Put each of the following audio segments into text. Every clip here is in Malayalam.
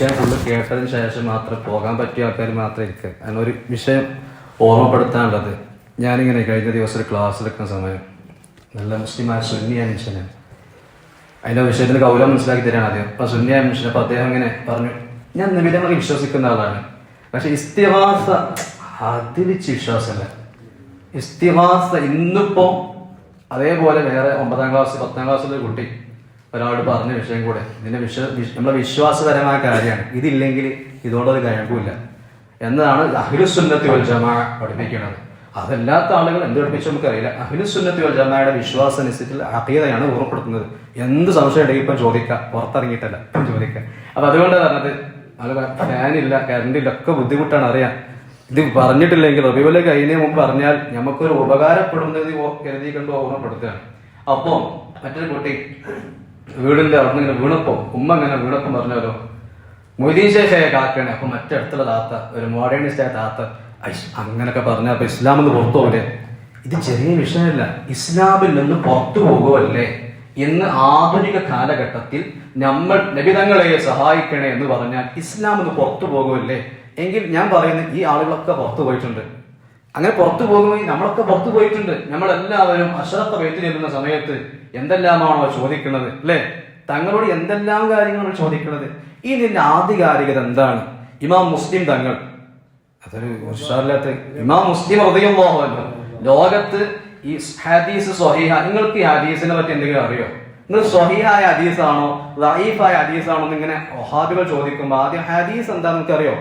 വിഷയം ഫുള്ള് കേട്ടതിന് ശേഷം മാത്രം പോകാൻ പറ്റിയ ആൾക്കാർ മാത്രമേ ഇരിക്കുക കാരണം ഒരു വിഷയം ഓർമ്മപ്പെടുത്താനുള്ളത്. ഞാനിങ്ങനെ കഴിഞ്ഞ ദിവസം ഒരു ക്ലാസ് എടുക്കുന്ന സമയം. നല്ല മുസ്ലിമായ സുന്നിയായ മനുഷ്യനാണ് അതിന്റെ വിഷയത്തിന് കൗലം മനസ്സിലാക്കി തരാണ് ആദ്യം. അപ്പം സുന്നിയായ മനുഷ്യൻ അപ്പം അദ്ദേഹം ഇങ്ങനെ പറഞ്ഞു ഞാൻ നിമിതമായി വിശ്വസിക്കുന്ന ആളാണ്. പക്ഷെ ഇസ്തിഹാസ അതിരിച്ച് വിശ്വാസമല്ല. ഇസ്തിഹാസ ഇന്നിപ്പോ അതേപോലെ വേറെ ഒമ്പതാം ക്ലാസ് പത്താം ക്ലാസ്സിലെ കുട്ടി ഒരാളോട് പറഞ്ഞ വിഷയം കൂടെ. ഇതിന്റെ വിശ്വ നമ്മളെ വിശ്വാസപരമായ കാര്യമാണ്. ഇതില്ലെങ്കിൽ ഇതോടൊരു കഴിവില്ല എന്നതാണ് അഹിലുസുന്നത്തി വൽ ജമാ പഠിപ്പിക്കുന്നത്. അതല്ലാത്ത ആളുകൾ എന്ത് പഠിപ്പിച്ചു നമുക്കറിയില്ല. അഹിലുസുന്നത്തി വൽ ജമായുടെ വിശ്വാസ അനുസരിച്ചുള്ള അഹീതയാണ് ഓർമ്മപ്പെടുത്തുന്നത്. എന്ത് സംശയം ഉണ്ടെങ്കിൽ ഇപ്പം ചോദിക്കാം. പുറത്തിറങ്ങിയിട്ടല്ല ഇപ്പം ചോദിക്കാം. അപ്പൊ അതുകൊണ്ട് പറഞ്ഞത് അത് ഫാനില്ല കറണ്ടില്ല ഒക്കെ ബുദ്ധിമുട്ടാണ് അറിയാം. ഇത് പറഞ്ഞിട്ടില്ലെങ്കിൽ റബിവൽ കഴിഞ്ഞ മുമ്പ് പറഞ്ഞാൽ നമുക്കൊരു ഉപകാരപ്പെടുന്നത് കരുതി കണ്ട് ഓർമ്മപ്പെടുത്തുകയാണ്. അപ്പോ മറ്റൊരു കുട്ടി വീടിന്റെ അവിടെ ഇങ്ങനെ വീണപ്പം ഉമ്മ ഇങ്ങനെ വീണപ്പം പറഞ്ഞല്ലോ മൊയ്തീൻ ശേഷയെ കാക്കണേ. അപ്പൊ മറ്റടുത്തുള്ള താത്ത ഒരു മോഡേണിസ്റ്റ് താത്ത ഐഷ് അങ്ങനൊക്കെ പറഞ്ഞ അപ്പൊ ഇസ്ലാം എന്ന് പുറത്തു ഇത് ചെറിയ വിഷയമല്ല. ഇസ്ലാമിൽ നിന്ന് പുറത്തു പോകുമല്ലേ ഇന്ന് ആധുനിക കാലഘട്ടത്തിൽ നമ്മൾ നബിതങ്ങളെ സഹായിക്കണേ എന്ന് പറഞ്ഞാൽ ഇസ്ലാം ഒന്ന് പുറത്തു പോകുമല്ലേ എങ്കിൽ ഞാൻ പറയുന്നത് ഈ ആളുകളൊക്കെ പുറത്തു പോയിട്ടുണ്ട്. അങ്ങനെ പുറത്തു പോകുമെങ്കിൽ നമ്മളൊക്കെ പുറത്തു പോയിട്ടുണ്ട്. നമ്മളെല്ലാവരും അശ്രദ്ധ വെയിറ്റ് ചെല്ലുന്ന സമയത്ത് എന്തെല്ലാമാണോ ചോദിക്കുന്നത് അല്ലേ? തങ്ങളോട് എന്തെല്ലാം കാര്യങ്ങളാണ് ചോദിക്കുന്നത്? ഈ നിന്റെ ആധികാരികത എന്താണ്? ഇമാം മുസ്ലിം തങ്ങൾ അതൊരു ഉഷാറില്ലാത്ത ഇമാം മുസ്ലിം ഹൃദയം പോകുമല്ലോ ലോകത്ത് ഈ ഹദീസ് സ്വഹീഹ നിങ്ങൾക്ക് ഈ ഹദീസിനെ പറ്റി എന്തെങ്കിലും അറിയോ? നിങ്ങൾ സ്വഹീഹായ ഹദീസാണോ ലൈഫായ ഹദീസാണോ എന്ന് ഇങ്ങനെ ഒഹാബികൾ ചോദിക്കുമ്പോൾ ആദ്യം ഹദീസ് എന്താ നിങ്ങൾക്ക് അറിയോ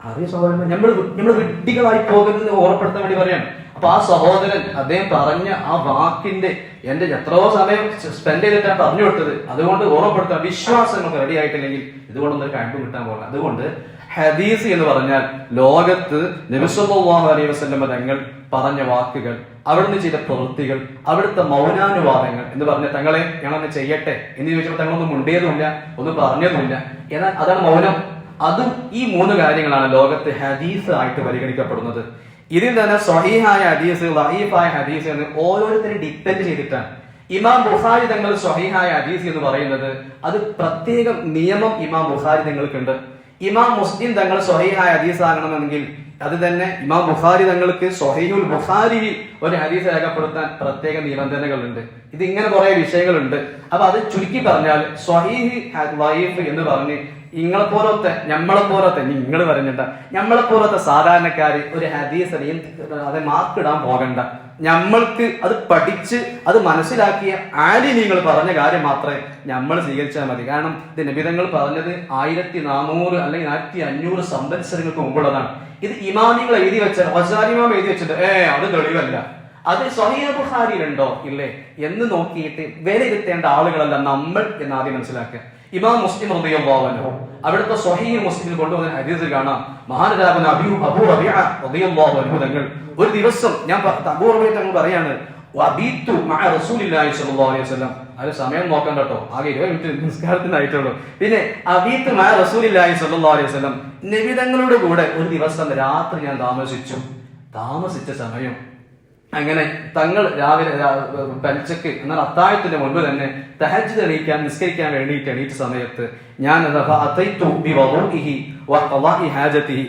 അറിയ സഹോദരൻ നമ്മൾ നമ്മൾ വിഡ്ഢികളായി പോകരുത് ഓർമ്മപ്പെടുത്താൻ വേണ്ടി പറയാണ്. അപ്പൊ ആ സഹോദരൻ അദ്ദേഹം പറഞ്ഞ ആ വാക്കിന്റെ എന്റെ എത്രയോ സമയം സ്പെൻഡ് ചെയ്തിട്ട് ഞാൻ പറഞ്ഞു കൊടുത്തത്. അതുകൊണ്ട് ഓർമ്മപ്പെടുത്തുക വിശ്വാസം റെഡി ആയിട്ടില്ലെങ്കിൽ ഇതുകൊണ്ടൊന്നും കഴിവ് കിട്ടാൻ പോകില്ല. അതുകൊണ്ട് ഹദീസ് എന്ന് പറഞ്ഞാൽ ലോകത്ത് നിമിഷം അലൈഹി വസല്ലമ തങ്ങൾ പറഞ്ഞ വാക്കുകൾ അവിടുന്ന് ചെയ്ത പ്രവൃത്തികൾ അവിടുത്തെ മൗനാനുവാദങ്ങൾ എന്ന് പറഞ്ഞ തങ്ങളെ ഞങ്ങളൊന്ന് ചെയ്യട്ടെ എന്ന് ചോദിച്ചപ്പോൾ തങ്ങളൊന്നും മുണ്ടിയതുമില്ല ഒന്നും പറഞ്ഞതുമില്ല. എന്നാൽ അതാണ് മൗനം. അതും ഈ മൂന്ന് കാര്യങ്ങളാണ് ലോകത്ത് ഹദീസ് ആയിട്ട് പരിഗണിക്കപ്പെടുന്നത്. ഇതിൽ തന്നെ സ്വഹീഹായ ഹദീസ് ലഹീഫായ ഹദീസ് എന്ന് ഓരോരുത്തരും ഡിപ്പെൻഡ് ചെയ്തിട്ടാണ്. ഇമാം ബുഖാരി തങ്ങൾ സ്വഹീഹായ ഹദീസ് എന്ന് പറയുന്നത് അത് പ്രത്യേകം നിയമം ഇമാം ബുഖാരി തങ്ങൾക്കുണ്ട്. ഇമാം മുസ്ലിം തങ്ങൾ സ്വഹീഹായ ഹദീസ് ആകണമെങ്കിൽ അത് തന്നെ ഇമാം ബുഖാരി തങ്ങൾക്ക് സ്വഹീഹുൽ ബുഖാരിയിൽ ഒരു ഹദീസ് രേഖപ്പെടുത്താൻ പ്രത്യേക നിബന്ധനകളുണ്ട്. ഇത് ഇങ്ങനെ കുറെ വിഷയങ്ങളുണ്ട്. അപ്പൊ അത് ചുരുക്കി പറഞ്ഞാൽ സ്വഹീഹ് വൈഫ് എന്ന് പറഞ്ഞ് ഇങ്ങളെ പോലത്തെ ഞമ്മളെ പോലത്തെ നിങ്ങൾ പറഞ്ഞിട്ട ഞമ്മളെ പോലത്തെ സാധാരണക്കാര് ഒരു ഹദീസ് അറിയും അത് മാർക്കിടാൻ പോകണ്ട. നമ്മൾക്ക് അത് പഠിച്ച് അത് മനസ്സിലാക്കിയ ആലി നിങ്ങൾ പറഞ്ഞ കാര്യം മാത്രമേ നമ്മൾ സ്വീകരിച്ചാൽ മതി. കാരണം ഇത് നബിതങ്ങൾ പറഞ്ഞത് ആയിരത്തി നാനൂറ് അല്ലെങ്കിൽ ആയിരത്തി അഞ്ഞൂറ് സംവത്സരങ്ങൾക്ക് മുമ്പുള്ളതാണ്. ഇത് ഇമാമികൾ എഴുതി വെച്ച ഹസാരിമാം എഴുതി വെച്ചിട്ട് ഏ അത് തെളിവല്ല. അത് സ്വഹീബുഹാരിയിലുണ്ടോ ഇല്ലേ. എന്ന് നോക്കിയിട്ട് വിലയിരുത്തേണ്ട ആളുകളല്ല നമ്മൾ എന്ന് ആദ്യം മനസ്സിലാക്കുക. ഇമാം മുസ്ലിം റളിയല്ലാഹു അൻഹു. അവിടുത്തെ സ്വഹീഹ് മുസ്ലിം കൊണ്ടുവന്ന ഹദീസിൽ കാണാം. മഹാനരാബൻ അബിയു അബൂ റബിഅ റളിയല്ലാഹു അൻഹു തങ്ങൾ ഒരു ദിവസം ഞാൻ അബൂ റബിഅ തങ്ങൾ പറയാണ് വബീത്തു മഅ റസൂലില്ലാഹി സ്വല്ലല്ലാഹു അലൈഹി വസല്ലം. അത് സമയം നോക്കണ്ട കേട്ടോ. ആകെ ഇരുപത് മിനിറ്റ് നിസ്കാരത്തിനായിട്ടുള്ളൂ പിന്നെ അബീതു മഅ റസൂലില്ലാഹി സ്വല്ലല്ലാഹു അലൈഹി വസല്ലം. നബി തങ്ങളുടെ കൂടെ ഒരു ദിവസം രാത്രി ഞാൻ താമസിച്ചു. താമസിച്ച സമയം അങ്ങനെ തങ്ങൾ രാവിലെ പലിച്ചക്ക് എന്നാൽ അത്താഴത്തിന്റെ മുൻപ് തന്നെ തഹജ് തെളിയിക്കാൻ നിസ്കരിക്കാൻ വേണ്ടിയിട്ട് എണീറ്റ സമയത്ത് ഞാൻ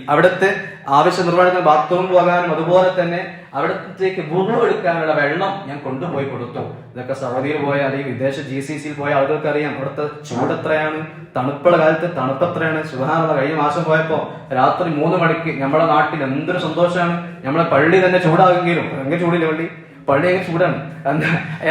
അവിടുത്തെ ആവശ്യ നിർവഹണത്തിന് ബാത്റൂം പോകാനും അതുപോലെ തന്നെ അവിടത്തേക്ക് വുളു എടുക്കാനുള്ള വെള്ളം ഞാൻ കൊണ്ടുപോയി കൊടുത്തു. ഇതൊക്കെ സൗദിയിൽ പോയ അല്ലെങ്കിൽ വിദേശ ജി സി സിയിൽ പോയ ആളുകൾക്ക് അറിയാം. അവിടുത്തെ ചൂട് എത്രയാണ്? തണുപ്പുള്ള കാലത്ത് തണുപ്പ് എത്രയാണ്? കഴിഞ്ഞ മാസം പോയപ്പോ രാത്രി മൂന്ന് മണിക്ക് നമ്മുടെ നാട്ടിൽ എന്തൊരു സന്തോഷമാണ് നമ്മളെ പള്ളി തന്നെ ചൂടാകുമെങ്കിലും എങ്ങനെ ചൂടില്ല പള്ളി? പള്ളി എങ്ങനെ ചൂടാണ്.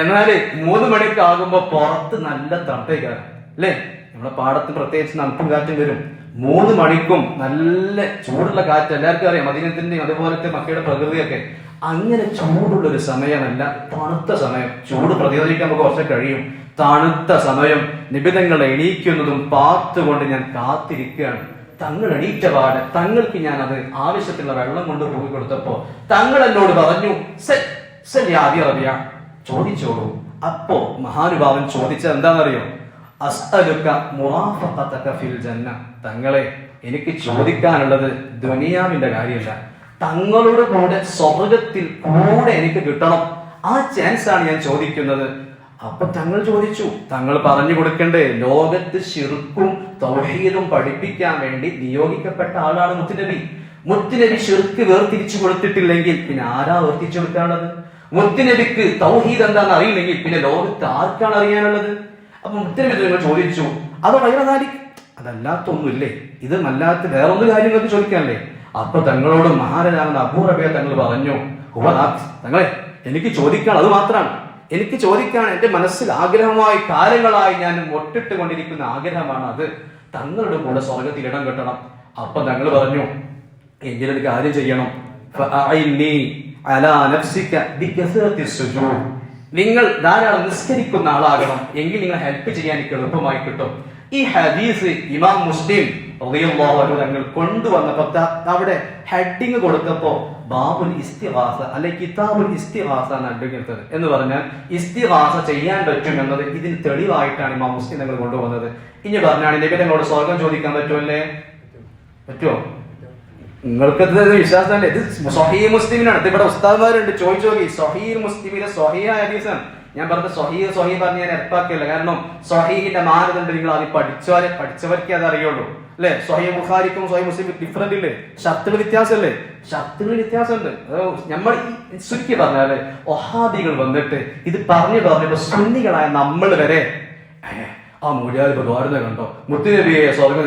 എന്നാൽ മൂന്ന് മണിക്ക് ആകുമ്പോ പുറത്ത് നല്ല തണുപ്പേക്കാണ് അല്ലേ? നമ്മുടെ പാടത്ത് പ്രത്യേകിച്ച് തണുപ്പും കാറ്റും വരും. മൂന്ന് മണിക്കും നല്ല ചൂടുള്ള കാറ്റ്. എല്ലാവർക്കും അറിയാം മദീനത്തിന്റെയും അതുപോലത്തെ മക്കയുടെ പ്രകൃതിയൊക്കെ. അങ്ങനെ ചൂടുള്ള ഒരു സമയമല്ല തണുത്ത സമയം. ചൂട് പ്രതിരോധിക്കാൻ നമുക്ക് കുറച്ച് കഴിയും. തണുത്ത സമയം നിബിധങ്ങൾ എണീക്കുന്നതും പാത്തുകൊണ്ട് ഞാൻ കാത്തിരിക്കുകയാണ്. തങ്ങൾ എണീറ്റ പാട് തങ്ങൾക്ക് ഞാൻ അത് ആവശ്യത്തിലുള്ള വെള്ളം കൊണ്ട് പോയി കൊടുത്തപ്പോ തങ്ങൾ എന്നോട് പറഞ്ഞു "സൽ, സൽ യാ അബി റബിയ." ചോദിച്ചോളൂ. അപ്പോ മഹാനുഭാവൻ ചോദിച്ചത് എന്താണെന്നറിയോ? അസ്തലുക്ക ഫിൽ ജന്ന. തങ്ങളെ എനിക്ക് ചോദിക്കാനുള്ളത് ദുനിയാവിന്റെ കാര്യമല്ല. തങ്ങളുടെ കൂടെ സ്വർഗത്തിൽ കൂടെ എനിക്ക് കിട്ടണം. ആ ചാൻസ് ആണ് ഞാൻ ചോദിക്കുന്നത്. അപ്പൊ തങ്ങൾ ചോദിച്ചു തങ്ങൾ പറഞ്ഞു കൊടുക്കണ്ടേ ലോകത്ത് ശിർക്കും തൗഹീദും പഠിപ്പിക്കാൻ വേണ്ടി നിയോഗിക്കപ്പെട്ട ആളാണ് മുത്തുനബി. മുത്തുനബി ശിർക്ക് വേർതിരിച്ചു കൊടുത്തിട്ടില്ലെങ്കിൽ പിന്നെ ആരാ വേർതിരിച്ചു കൊടുക്കാനുള്ളത്? മുത്തുനബിക്ക് തൗഹീദ് എന്താണെന്ന് അറിയില്ലെങ്കിൽ പിന്നെ ലോകത്ത് ആർക്കാണ് അറിയാനുള്ളത്? അപ്പൊ മുത്തുനബി നിങ്ങൾ ചോദിച്ചു അത് വൈറനാരി അതല്ലാത്തൊന്നുമില്ലേ? ഇത് അല്ലാത്ത വേറൊന്നും കാര്യങ്ങൾക്ക് ചോദിക്കാനല്ലേ? അപ്പൊ തങ്ങളോട് മഹാരനാകുന്ന അബൂറബിയ തങ്ങൾ പറഞ്ഞു "ഹുവ തങ്ങളെ എനിക്ക് ചോദിക്കാൻ അത് മാത്രമാണ്. എനിക്ക് ചോദിക്കാൻ എന്റെ മനസ്സിൽ ആഗ്രഹമായി കാലങ്ങളായി ഞാൻ ഒട്ടിട്ട് കൊണ്ടിരിക്കുന്ന ആഗ്രഹമാണ് അത്. തങ്ങളുടെ കൂടെ സ്വർഗത്തിൽ ഇടം കിട്ടണം. അപ്പൊ തങ്ങൾ പറഞ്ഞു എങ്കിലൊരു കാര്യം ചെയ്യണം. നിങ്ങൾ ധാരാളം നിസ്കരിക്കുന്ന ആളാകണം. എങ്കിൽ നിങ്ങൾ ഹെൽപ്പ് ചെയ്യാൻ എനിക്ക് എളുപ്പമായി കിട്ടും. ഈ ഹദീസ് ഇമാം മുസ്ലിം റളിയല്ലാഹു തങ്ങൾ അവിടെ ഹെഡിങ് കൊടുത്തപ്പോ ബാബുൽ ഇസ്തിഹാസ അല്ലെ കിതാബുൽ ഇസ്തിഹാസ എടുക്കുന്നത് എന്ന് പറഞ്ഞാൽ ഇസ്തിഹാസ ചെയ്യാൻ പറ്റും എന്നത് ഇതിന് തെളിവായിട്ടാണ് ഇമാ മുസ്ലിം കൊണ്ടുവന്നത്. ഇനി പറഞ്ഞാണ് നബി സ്വർഗം ചോദിക്കാൻ പറ്റുമല്ലേ? പറ്റുമോ? നിങ്ങൾക്ക് വിശ്വാസമല്ലേ? ഇത് സൊഹീ മുസ്ലിമിനാണ്. ഇവിടെ ഉസ്താദ്മാരുണ്ട്. ചോദിച്ചു നോക്കി. സൊഹീ മുസ്ലിമിലെ സൊഹിയായ ഹദീസാണ്. ഞാൻ പറഞ്ഞ സൊഹീ സൊഹീ പറഞ്ഞാൽ ഞാൻ എറപ്പാക്കില്ല കാരണം സൊഹീഹിന്റെ മാനദണ്ഡം നിങ്ങൾ അത് പഠിച്ചവരെ പഠിച്ചവർക്കേ അത് അറിയുള്ളൂ അല്ലെ സ്വയം ബുഖാരിക്കും സ്വയം മുസ്ലിം ഡിഫറെന്റ് ഇല്ലേ? ഷർത്തുകൾ വ്യത്യാസമല്ലേ? ഷർത്തുകൾ വ്യത്യാസമുണ്ട്. നമ്മൾ ചുരുക്കി പറഞ്ഞാൽ ഒഹാദികൾ വന്നിട്ട് ഇത് പറഞ്ഞു പറഞ്ഞപ്പോ സുന്നികളായ നമ്മൾ വരെ ആ മൂല്യാൽ ഭഗവാനെ കണ്ടോ? മുത്തുനബിയെ സ്വർഗം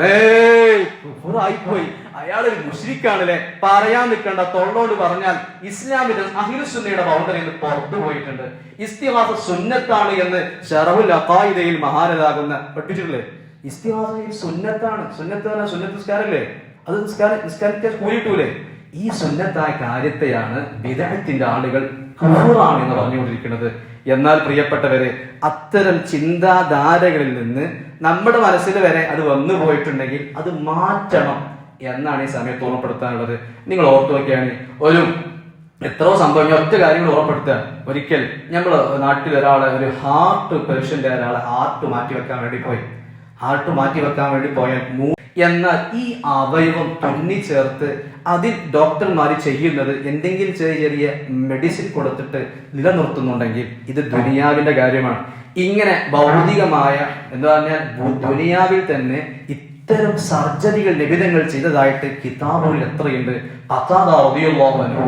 അയാൾ ഒരു മുഷ്രിക്കാണല്ലേ? പറയാൻ നിൽക്കേണ്ട തൊള്ളോട് പറഞ്ഞാൽ ഇസ്ലാമിന്റെ അഹിലുസുന്നയുടെ ബൗണ്ടറിയിൽ നിന്ന് പുറത്തു പോയിട്ടുണ്ട്. ഇസ്തിഹാസ സുന്നത്താണ് എന്ന് ഷറവുൽ അഖായിദയിൽ മഹാനരാകുന്ന പഠിപ്പിച്ചിട്ടില്ലേ ഇസ്തിഹാസ സുന്നത്താണ്. സുന്നത്ത് പറഞ്ഞാൽ സുന്നത്ത് നിസ്കാരല്ലേ? അത് നിസ്കാര നിസ്കാരത്തെ കൂടിയിട്ടൂലേ ഈ സുന്നത്തായ കാര്യത്തെയാണ് വിദഗ്ധത്തിന്റെ ആളുകൾ കുറാണ് എന്ന് പറഞ്ഞുകൊണ്ടിരിക്കുന്നത്. എന്നാൽ പ്രിയപ്പെട്ടവരെ അത്തരം ചിന്താധാരകളിൽ നിന്ന് നമ്മുടെ മനസ്സിൽ വരെ അത് വന്നു പോയിട്ടുണ്ടെങ്കിൽ അത് മാറ്റണം എന്നാണ് ഈ സമയത്ത് ഓർമ്മപ്പെടുത്താനുള്ളത്. നിങ്ങൾ ഓർത്തു നോക്കിയാണ്. ഒരു എത്രയോ സംഭവം ഒറ്റ കാര്യങ്ങൾ ഓർമ്മപ്പെടുത്തുക. ഒരിക്കൽ നമ്മൾ നാട്ടിൽ ഒരാളെ ഒരു ഹാർട്ട് പേഷ്യന്റ് ഒരാളെ ഹാർട്ട് മാറ്റി വെക്കാൻ വേണ്ടി പോയി. ഹാർട്ട് മാറ്റി വെക്കാൻ വേണ്ടി പോയാൽ മൂ എന്നാൽ ഈ അവയവം തുന്നി ചേർത്ത് അതിൽ ഡോക്ടർമാർ ചെയ്യുന്നത് എന്തെങ്കിലും ചെറിയ ചെറിയ മെഡിസിൻ കൊടുത്തിട്ട് നിലനിർത്തുന്നുണ്ടെങ്കിൽ ഇത് ദുനിയാവിന്റെ കാര്യമാണ്. ഇങ്ങനെ ഭൗതികമായ എന്ന് പറഞ്ഞാൽ ദുനിയാവിൽ തന്നെ ഇത്തരം സർജറികൾ നിബിധങ്ങൾ ചെയ്തതായിട്ട് കിതാബുകളിൽ എത്രയുണ്ട്? പത്താതാവുകയുള്ളവനോ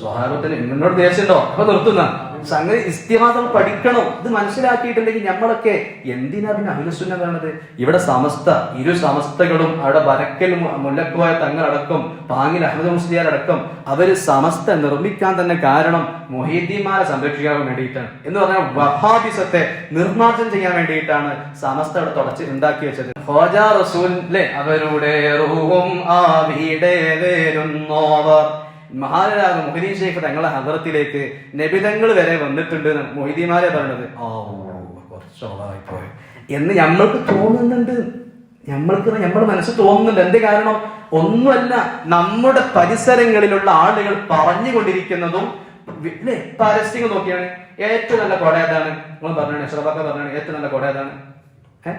സ്വഭാവത്തിന് നിന്നോട് ദേഷ്യണ്ടോ അപ്പൊ നിർത്തുന്ന. സംഗതി ഇസ്തിഹാസം പഠിക്കണം. ഇത് മനസ്സിലാക്കിയിട്ടുണ്ടെങ്കിൽ നമ്മളൊക്കെ എന്തിനാ പിന്നെ അഭിനസുന്ന കാണുന്നത്? ഇവിടെ സമസ്ത ഇരു സമസ്തകളും അവിടെ വരക്കൽ മുല്ലക്കോയ തങ്ങളടക്കം പാങ്ങിൽ അഹമ്മദ് മുസ്ലിയാർ അടക്കം അവർ സമസ്ത നിർമ്മിക്കാൻ തന്നെ കാരണം മൊഹീദ്ദീന്മാരെ സംരക്ഷിക്കാൻ വേണ്ടിയിട്ടാണ്. എന്ന് പറഞ്ഞാൽ വഹാബിസത്തെ നിർമ്മാർജനം ചെയ്യാൻ വേണ്ടിയിട്ടാണ് സമസ്ത അവിടെ തുടച്ച് ഉണ്ടാക്കി വെച്ചത്. ഹോജ റസൂലിലെ അവരുടെ റൂഹും ആവിടെ വരുന്നോവർ. മഹാരാജ മൊഹിദീൻ ഷെയ്ഖ് തങ്ങളുടെ ഹദറത്തിലേക്ക് നബിതങ്ങൾ വരെ വന്നിട്ടുണ്ട് മൊഹിദീമാരെ പറഞ്ഞത് ഓ എന്ന് നമ്മൾക്ക് തോന്നുന്നുണ്ട്. നമ്മൾക്ക് നമ്മുടെ മനസ്സ് തോന്നുന്നുണ്ട്. എന്ത് കാരണം? ഒന്നുമല്ല നമ്മുടെ പരിസരങ്ങളിലുള്ള ആളുകൾ പറഞ്ഞുകൊണ്ടിരിക്കുന്നതും പിന്നെ? പരസ്യങ്ങൾ നോക്കിയാണ്. ഏറ്റവും നല്ല കൊട ഏതാണ്? നിങ്ങൾ പറഞ്ഞാണ്. ശ്രദ്ധ പറഞ്ഞാണ്. ഏറ്റവും നല്ല കൊട ഏതാണ്? ഏഹ്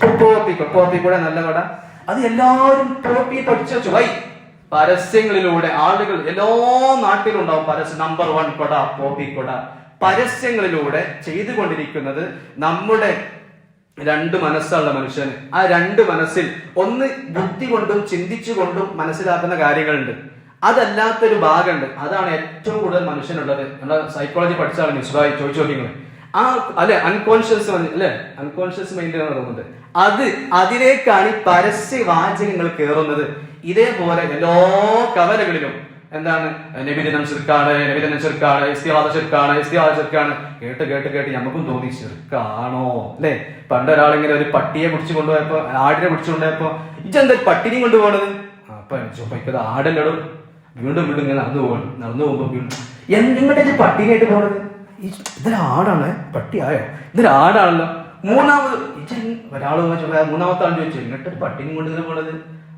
കൊപ്പോപ്പി കോപ്പി കൂടെ നല്ല കൊട. അത് എല്ലാവരും കോപ്പി പഠിച്ചു വൈ പരസ്യങ്ങളിലൂടെ ആളുകൾ എല്ലാ നാട്ടിലും ഉണ്ടാവും പരസ്യം. നമ്പർ വൺ കൊട കോപ്പി കൊട. പരസ്യങ്ങളിലൂടെ ചെയ്തുകൊണ്ടിരിക്കുന്നത് നമ്മുടെ രണ്ട് മനസ്സുള്ള മനുഷ്യന്. ആ രണ്ട് മനസ്സിൽ ഒന്ന് ബുദ്ധി കൊണ്ടും ചിന്തിച്ചുകൊണ്ടും മനസ്സിലാക്കുന്ന കാര്യങ്ങളുണ്ട്. അതല്ലാത്തൊരു ഭാഗമുണ്ട്. അതാണ് ഏറ്റവും കൂടുതൽ മനുഷ്യനുള്ളത്. നമ്മുടെ സൈക്കോളജി പഠിച്ച ആൾ ചോദിച്ചു നോക്കിയത് ആ അല്ലെ അൺകോൺഷ്യസ് അല്ലെ അൺകോൺഷ്യസ് മൈൻഡ് തോന്നുന്നുണ്ട്. അത് അതിലേക്കാണ് ഈ പരസ്യ വാചകങ്ങൾ കയറുന്നത് ഇതേപോലെ എല്ലാ കവലകളിലും എന്താണ്? നബിദിനം ചെറുക്കാണ് നബിദിനം ചെറുക്കാണ് ഇസ്തിഹാദ ചെറുക്കാണ് ഇസ്തിഹാദ ചെറുക്കാണ് കേട്ട് കേട്ട് കേട്ട് നമുക്കും തോന്നി ചെറുക്കാണോ അല്ലെ? പണ്ട് ഒരാളിങ്ങനെ ഒരു പട്ടിയെ പിടിച്ചു കൊണ്ടുപോയപ്പോ ആടിനെ പിടിച്ചു കൊണ്ടുപോയപ്പോ ഇജെന്താ പട്ടിനെയും കൊണ്ടുപോകണത് അപ്പൊ ചോപ്പത് ആടല്ലടും. വീണ്ടും വീണ്ടും ഇങ്ങനെ നടന്നു പോകണം നടന്നു പോകുമ്പോ വീണ്ടും എന്തിങ്ങോട്ടേ പട്ടിനായിട്ട് പോണത്? ഈ ഇതൊരു പട്ടിയായോ ഇതൊരു ആടാണല്ലോ. മൂന്നാമത് ഇജൻ ഒരാൾ മൂന്നാമത്തെ ആൾ ചോദിച്ചു എന്നിട്ട് പട്ടിനെയും കൊണ്ട് ഇങ്ങനെ പോണത്?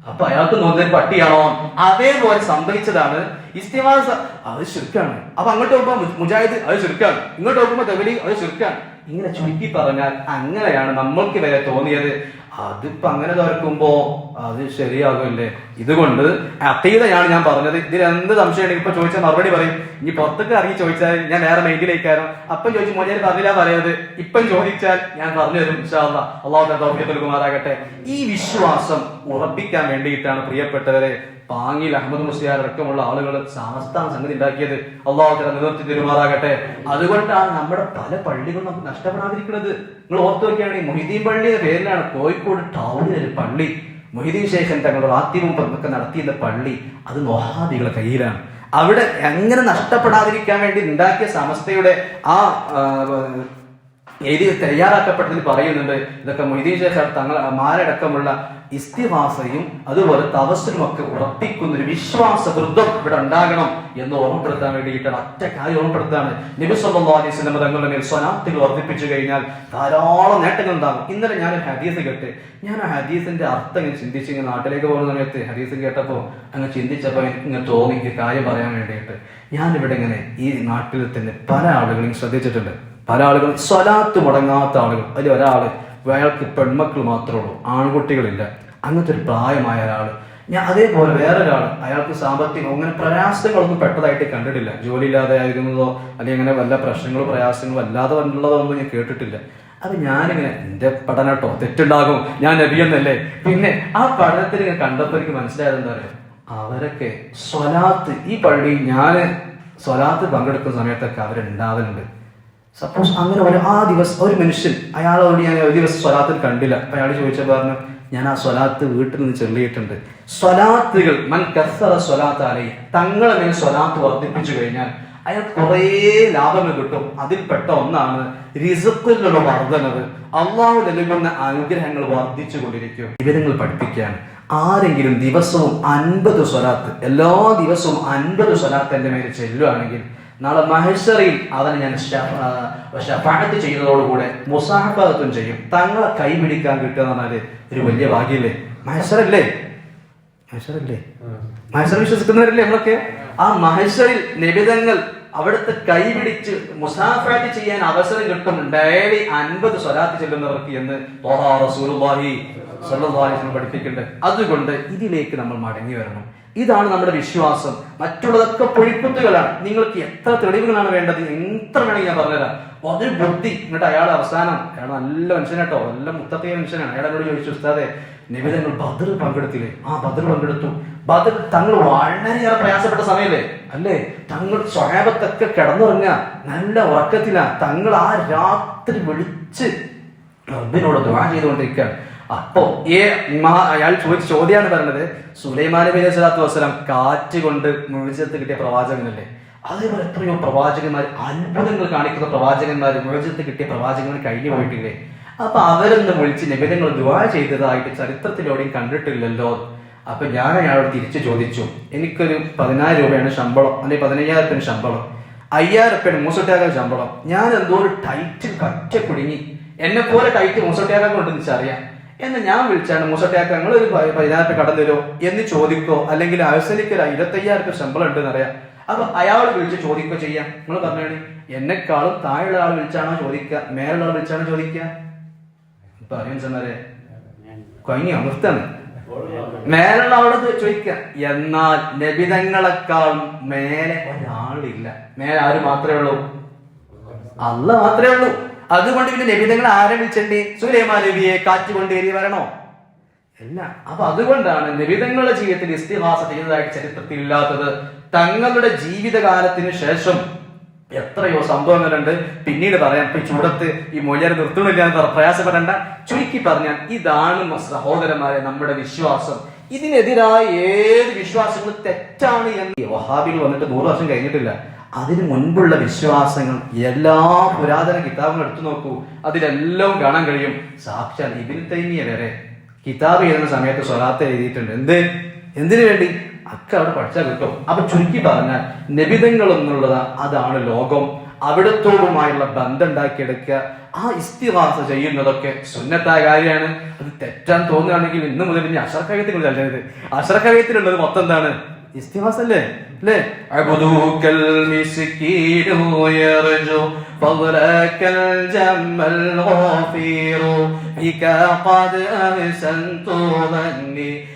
അപ്പൊ അയാൾക്ക് തോന്നുന്നത് പട്ടിയാണോ? അതേപോലെ സംഭവിച്ചതാണ്. ഇസ്തിമാസ അത് ശുരുക്കാണ്. അപ്പൊ അങ്ങോട്ട് നോക്കുമ്പോ മുജാഹിദ് അത് ശുരുക്കാണ്. ഇങ്ങോട്ട് നോക്കുമ്പോ തെവലി അത് ശുരുക്കാണ്. ഇങ്ങനെ ചുരുക്കി പറഞ്ഞാൽ അങ്ങനെയാണ് നമ്മൾക്ക് വരെ തോന്നിയത്. അതിപ്പോ അങ്ങനെ തുറക്കുമ്പോ അത് ശരിയാകുമല്ലേ? ഇതുകൊണ്ട് അതീതയാണ് ഞാൻ പറഞ്ഞത്. ഇതിൽ എന്ത് സംശയമുണ്ടെങ്കിൽ ഇപ്പൊ ചോദിച്ചാൽ മറുപടി പറയും. ഇനി പുറത്തേക്ക് ഇറങ്ങി ചോദിച്ചാൽ ഞാൻ വേറെ മൈൻഡിലേക്കായിരുന്നു അപ്പം ചോദിച്ചു മോനെ പറഞ്ഞില്ല പറയുന്നത് ഇപ്പം ചോദിച്ചാൽ ഞാൻ പറഞ്ഞു തരും. അള്ളാഹു തൗഫീഖ് കുമാറാകട്ടെ ഈ വിശ്വാസം ഉറപ്പിക്കാൻ വേണ്ടിയിട്ടാണ് പ്രിയപ്പെട്ടവരെ പാങ്ങിൽ അഹമ്മദ് മുസ്ലിയാർ അടക്കമുള്ള ആളുകൾ സമസ്താണ് സംഗതി ഉണ്ടാക്കിയത് അള്ളാഹു നിവർത്തി തരുമാറാകട്ടെ. അതുകൊണ്ടാണ് നമ്മുടെ പല പള്ളികളും നമുക്ക് നഷ്ടപ്പെടാതിരിക്കുന്നത്. നിങ്ങൾ ഓർത്തു നോക്കുകയാണെങ്കിൽ മൊഹിദ്ദീൻ പള്ളിയുടെ പേരിലാണ് കോഴിക്കോട് ടൗണിൽ ഒരു പള്ളി. മൊഹിദ്ദീൻ ശേഖൻ തങ്ങളുടെ ആദ്യവും ഒക്കെ നടത്തിയിരുന്ന പള്ളി അത് വഹാബികളുടെ കയ്യിലാണ്. അവിടെ എങ്ങനെ നഷ്ടപ്പെടാതിരിക്കാൻ വേണ്ടി ഉണ്ടാക്കിയ സമസ്തയുടെ ആ, എഴുതി തയ്യാറാക്കപ്പെട്ടതിൽ പറയുന്നുണ്ട്. ഇതൊക്കെ മൊയ്തീൻ ശേഷ തങ്ങൾ മാരടക്കമുള്ള ഇസ്തിഹാസയും അതുപോലെ തവസ്സലും ഒക്കെ ഉറപ്പിക്കുന്ന ഒരു വിശ്വാസ വൃദ്ധം ഇവിടെ ഉണ്ടാകണം എന്ന് ഓർമ്മപ്പെടുത്താൻ വേണ്ടിയിട്ടാണ് ഒറ്റ കാര്യം ഓർമ്മപ്പെടുത്താണ്. നിബിസ്വല്ലാസ്ലം തങ്ങളുടെ മേൽ സ്വനാത്തുകൾ വർദ്ധിപ്പിച്ചു കഴിഞ്ഞാൽ ധാരാളം നേട്ടങ്ങൾ ഉണ്ടാകും. ഇന്നലെ ഞാൻ ഒരു ഹദീസ് കേട്ടെ. ഞാൻ ആ ഹദീസിന്റെ അർത്ഥം ഇങ്ങനെ ചിന്തിച്ച് ഇങ്ങനെ നാട്ടിലേക്ക് പോകുന്ന സമയത്ത് ഹദീസ് കേട്ടപ്പോൾ അങ്ങ് ചിന്തിച്ചപ്പോൾ ഇങ്ങനെ തോന്നി കാര്യം പറയാൻ വേണ്ടിയിട്ട്. ഞാനിവിടെ ഇങ്ങനെ ഈ നാട്ടിൽ തന്നെ പല ആളുകളും ശ്രദ്ധിച്ചിട്ടുണ്ട്. പല ആളുകൾ സ്വലാത്ത് മുടങ്ങാത്ത ആളുകൾ. അതിൽ ഒരാൾ അയാൾക്ക് പെൺമക്കൾ മാത്രമേ ഉള്ളൂ ആൺകുട്ടികളില്ല. അങ്ങനത്തെ ഒരു പ്രായമായ ഒരാൾ ഞാൻ അതേപോലെ വേറൊരാൾ അയാൾക്ക് സാമ്പത്തികം അങ്ങനെ പ്രയാസങ്ങളൊന്നും പെട്ടതായിട്ട് കണ്ടിട്ടില്ല. ജോലി ഇല്ലാതെ ആയിരുന്നതോ അല്ലെങ്കിൽ അങ്ങനെ വല്ല പ്രശ്നങ്ങളോ പ്രയാസങ്ങളോ അല്ലാതെ വന്നുള്ളതോ ഒന്നും ഞാൻ കേട്ടിട്ടില്ല. അത് ഞാനിങ്ങനെ എന്റെ പഠനം കേട്ടോ തെറ്റുണ്ടാകും ഞാൻ നബിയെന്നല്ലേ പിന്നെ ആ പഠനത്തിൽ ഞാൻ കണ്ടപ്പോൾ എനിക്ക് മനസ്സിലായത് എന്താ പറയുക അവരൊക്കെ സ്വലാത്ത് ഈ പള്ളിയിൽ ഞാൻ സ്വലാത്ത് പങ്കെടുക്കുന്ന സമയത്തൊക്കെ അവരുണ്ടാവലുണ്ട്. സപ്പോസ് അങ്ങനെ ഒരു ആ ദിവസം ഒരു മനുഷ്യൻ അയാളോട് ഞാൻ ഒരു ദിവസം സ്വലാത്തിൽ കണ്ടില്ല. അപ്പൊ അയാൾ ചോദിച്ചപ്പോൾ പറഞ്ഞു ഞാൻ ആ സ്വലാത്ത് വീട്ടിൽ നിന്ന് ചെല്ലിയിട്ടുണ്ട് സ്വലാത്തുകൾ മൻ കസറ സ്വലാത്ത് തങ്ങളെ മേൽ സ്വലാത്ത് വർദ്ധിപ്പിച്ചു കഴിഞ്ഞാൽ അയാൾ കുറേ ലാഭങ്ങൾ കിട്ടും. അതിൽപ്പെട്ട ഒന്നാണ് റിസത്തിലുള്ള വർധനവ്. അള്ളാഹു നൽകുന്ന അനുഗ്രഹങ്ങൾ വർദ്ധിച്ചു കൊണ്ടിരിക്കും വിവരങ്ങൾ പഠിപ്പിക്കാൻ ആരെങ്കിലും ദിവസവും അൻപത് സ്വലാത്ത് എല്ലാ ദിവസവും അൻപത് സ്വലാത്ത് എന്റെ മേൽ ചെല്ലുകയാണെങ്കിൽ നാളെ മഹേശ്വറിയിൽ അവനെ ഞാൻ ഷഫാഴത്ത് ചെയ്യുന്നതോടുകൂടെ മുസാഫത്തും ചെയ്യും. തങ്ങളെ കൈപിടിക്കാൻ കിട്ടുക എന്ന് പറഞ്ഞാൽ ഒരു വലിയ ഭാഗ്യല്ലേ? മഹേശ്വരല്ലേ? മഹേശ്വരല്ലേ? മഹേശ്വരം വിശ്വസിക്കുന്നവരല്ലേ നമ്മളൊക്കെ? ആ മഹേശ്വരിൽ നിബിതങ്ങൾ അവിടുത്തെ കൈപിടിച്ച് മുസാഫാറ്റ് ചെയ്യാൻ അവസരം കിട്ടും ഡയറി അൻപത് സ്വലാത്ത് ചെല്ലുന്നവർക്ക് എന്ന് റസൂലുള്ളാഹി പഠിപ്പിക്കുന്നുണ്ട്. അതുകൊണ്ട് ഇതിലേക്ക് നമ്മൾ മടങ്ങി വരണം. ഇതാണ് നമ്മുടെ വിശ്വാസം. മറ്റുള്ളതൊക്കെ പൊഴിപ്പുത്തുകളാണ്. നിങ്ങൾക്ക് എത്ര തെളിവുകളാണ് വേണ്ടത്? എത്ര വേണമെങ്കിൽ ഞാൻ പറഞ്ഞുതരാം. അതൊരു ബുദ്ധി. എന്നിട്ട് അയാൾ അവസാനം അയാൾ നല്ല മനുഷ്യനാട്ടോ നല്ല മുത്തത്തെ മനുഷ്യനാണ്. അയാൾ എന്നോട് ചോദിച്ചു ഉസ്താദെ നിവേദനങ്ങൾ ബദർ പങ്കെടുത്തില്ലേ? ആ ബദർ പങ്കെടുത്തു. ബദർ തങ്ങൾ വളരെയേറെ പ്രയാസപ്പെട്ട സമയല്ലേ? അല്ലേ? തങ്ങൾ സ്വഹാബത്തൊക്കെ കിടന്നുറങ്ങ നല്ല ഉറക്കത്തിലാ. തങ്ങൾ ആ രാത്രി വിളിച്ച് റബ്ബിനോട് ദ്വാ ചെയ്തുകൊണ്ടിരിക്കുകയാണ്. അപ്പോ ഏ അയാൾ ചോദിച്ച ചോദ്യമാണ് പറഞ്ഞത് സുലൈമാൻ നബി അലൈഹി സ്വലാത്തു വസ്സലാം കാറ്റ് കൊണ്ട് മുഴുജത്ത് കിട്ടിയ പ്രവാചകനല്ലേ? അതേപോലെ എത്രയോ പ്രവാചകന്മാർ അത്ഭുതങ്ങൾ കാണിക്കുന്ന പ്രവാചകന്മാർ വിവചനത്തിൽ കിട്ടിയ പ്രവാചകന്മാർ കഴിഞ്ഞു പോയിട്ടില്ലേ? അപ്പൊ അവരൊന്ന് വിളിച്ച് നിബിധങ്ങൾ ദുആ ചെയ്തതായിട്ട് ചരിത്രത്തിലൂടെയും കണ്ടിട്ടില്ലല്ലോ. അപ്പൊ ഞാൻ അയാളോട് തിരിച്ചു ചോദിച്ചു. എനിക്കൊരു പതിനായിരം രൂപയാണ് ശമ്പളം അല്ലെങ്കിൽ പതിനയ്യായിരത്തിന് ശമ്പളം അയ്യായിരം റുപ്യാണ് മൂസൊട്ടിയാക്കാൻ ശമ്പളം. ഞാൻ എന്തോ ഒരു ടൈറ്റ് കറ്റ കുടുങ്ങി എന്നെ പോലെ ടൈറ്റ് മൂസൊട്ടിയാക്കാൻ കൊണ്ടെന്ന് അറിയാം. എന്ന് ഞാൻ വിളിച്ചാണ് മൂസൊട്ടിയാക്കാൻ നിങ്ങൾ ഒരു പതിനായിരം രൂപ കടം തരുമോ എന്ന് ചോദിക്കോ അല്ലെങ്കിൽ അവസരിക്ക് ഒരു ഇരുപത്തയ്യായിരം രൂപ ശമ്പളം ഉണ്ടെന്ന് അറിയാം. അപ്പൊ അയാൾ വിളിച്ച് ചോദിക്കുക ചെയ്യാം? നിങ്ങൾ പറഞ്ഞാണ് എന്നെക്കാളും താഴെയുള്ള ആൾ വിളിച്ചാണോ ചോദിക്കുക? മേലുള്ള ആൾ വിളിച്ചാണോ ചോദിക്കുക? ഇപ്പൊ അറിയാൻ ചെന്നാലേ കൊങ്ങി അമൃത്താണ് മേലുള്ള ആളോട് ചോദിക്ക എന്നാൽ നബിതങ്ങളെക്കാളും മേലെ ഒരാളില്ല. മേലെ ആര് മാത്രമേ ഉള്ളൂ? അല്ല മാത്രമേ ഉള്ളൂ. അതുകൊണ്ട് പിന്നെ നബിതങ്ങൾ ആരെ വിളിച്ചണ്ടേ? സുലൈമാൻ നബിയെ കാറ്റ് എരി വരണോ? അല്ല അപ്പൊ അതുകൊണ്ടാണ് നബിതങ്ങളുടെ ജീവിതത്തിൽ ഇസ്തിഹാസ ചെയ്തതായിട്ട് ചരിത്രത്തിൽ ഇല്ലാത്തത്. തങ്ങളുടെ ജീവിതകാലത്തിന് ശേഷം എത്രയോ സംഭവങ്ങളുണ്ട്. പിന്നീട് പറയാം ഇപ്പൊ ചൂടത്ത് ഈ മൊഴിയാർ നിർത്തണില്ല എന്ന് പ്രയാസപ്പെടേണ്ട. ചുരുക്കി പറഞ്ഞാൽ ഇതാണ് സഹോദരന്മാരെ നമ്മുടെ വിശ്വാസം. ഇതിനെതിരായ ഏത് വിശ്വാസങ്ങളും തെറ്റാണ് എന്ന് വഹാബിൽ വന്നിട്ട് നൂറ് വർഷം കഴിഞ്ഞിട്ടില്ല. അതിനു മുൻപുള്ള വിശ്വാസങ്ങൾ എല്ലാ പുരാതന കിതാബുകളും എടുത്തു നോക്കൂ. അതിലെല്ലാം കാണാൻ കഴിയും. സാക്ഷാൽ ഇബിൻ തൈമിയ വരെ കിതാബ് എഴുതുന്ന സമയത്ത് സ്വലാത്ത് എഴുതിയിട്ടുണ്ട്. എന്ത്? എന്തിനു വേണ്ടി? അക്ക അവിടെ പഠിച്ചാൽ കിട്ടും. അപ്പൊ ചുരുക്കി പറഞ്ഞാൽ നിബിധങ്ങൾ എന്നുള്ളത് അതാണ് ലോകം. അവിടത്തോടുമായുള്ള ബന്ധം ഉണ്ടാക്കിയെടുക്കുക ആ ഇസ്തിഹാസ ചെയ്യുന്നതൊക്കെ സുന്നത്തായ കാര്യമാണ്. അത് തെറ്റാൻ തോന്നുകയാണെങ്കിൽ ഇന്ന് മുതൽ ഇനി അഷർക്കയത്തിൽ ചല്ലരുത്. മൊത്തം എന്താണ്? ഇസ്തിഹാസല്ലേ അല്ലേ? അബ്ദൂക്കൽ മിസ്കീനു യർജു ഫളകൽ ജമ്മൽ ഗാഫീറു ബിക ഖദ് അഹ്സൻതു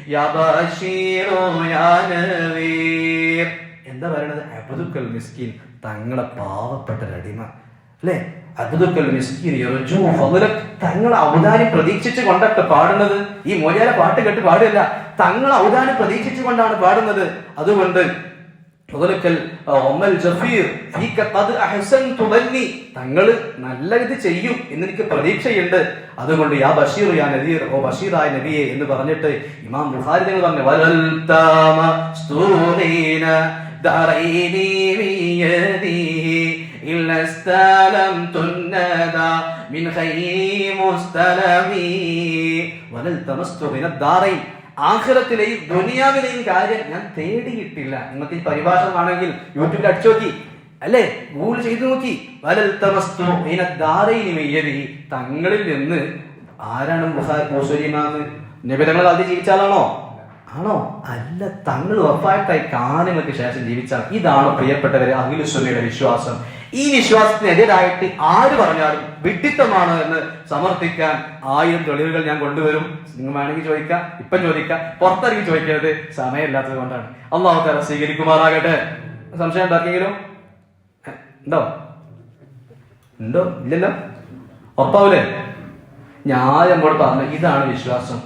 യാ ബശീറു യാ നവീർ. എന്താ പറയണത്? അബ്ദുക്കൽ മിസ്കീൻ തങ്ങളെ പാവപ്പെട്ട അടിമ. അല്ലേ? അബ്ദുക്കൽ മിസ്കീൻ യർജു ഫളക് തങ്ങളെ അവതാരി പ്രതീക്ഷിച്ചു കൊണ്ടിട്ട് പാടുന്നത്. ഈ മോചാല പാട്ട് കേട്ട് പാടില്ല തങ്ങൾ ഔദാനം പ്രതീക്ഷിച്ചുകൊണ്ടാണ് പാടുന്നത്. അതുകൊണ്ട് മുതലക്കൽ ജഫീർ തങ്ങൾ നല്ല ഇത് ചെയ്യും എന്നെനിക്ക് പ്രതീക്ഷയുണ്ട്. അതുകൊണ്ട് യാ ബഷീർ യാ നബീർ ഓ ബഷീറായ നബിയെ എന്ന് പറഞ്ഞിട്ട് ഇമാം ബുഹാരി നിങ്ങൾ പറഞ്ഞു വലൽ തമസ്തു ആഹ്ലത്തിലെയും ദുനിയാവിലെയും കാര്യം ഞാൻ തേടിയിട്ടില്ല. ഇന്നത്തെ ഈ പരിഭാഷ ആണെങ്കിൽ യൂട്യൂബിൽ അടിച്ചു നോക്കി. അല്ലേ? ഗൂഗിൾ ചെയ്തു നോക്കി. വലൽത്തമസ്തു ദാരയിനിമയ്യതി തങ്ങളിൽ നിന്ന് ആരാണ് മുസലിമാന്ന്? അത് ജീവിച്ചാലാണോ ആണോ? അല്ല തങ്ങൾ ഉറപ്പായിട്ടായി കാലങ്ങൾക്ക് ശേഷം ജീവിച്ചാൽ ഇതാണ് പ്രിയപ്പെട്ടവരെ അഖിലുസുമയുടെ വിശ്വാസം. ഈ വിശ്വാസത്തിനെതിരായിട്ട് ആര് പറഞ്ഞാലും വിഡിത്തമാണ് എന്ന് സമർത്ഥിക്കാൻ ആയിരം തെളിവുകൾ ഞാൻ കൊണ്ടുവരും. നിങ്ങൾ വേണമെങ്കിൽ ചോദിക്കാം. ഇപ്പം ചോദിക്കാം. പുറത്തിറങ്ങി ചോദിക്കരുത്. സമയമില്ലാത്തത് കൊണ്ടാണ്. അള്ളാഹു തല സ്വീകരിക്കുമാറാകട്ടെ. സംശയം ഉണ്ടാക്കിയെങ്കിലും? ഉണ്ടോ? ഉണ്ടോ? ഇല്ലല്ലോ? ഉറപ്പാവൂലേ? ഞാൻ ഇവിടെ പറഞ്ഞു. ഇതാണ് വിശ്വാസം.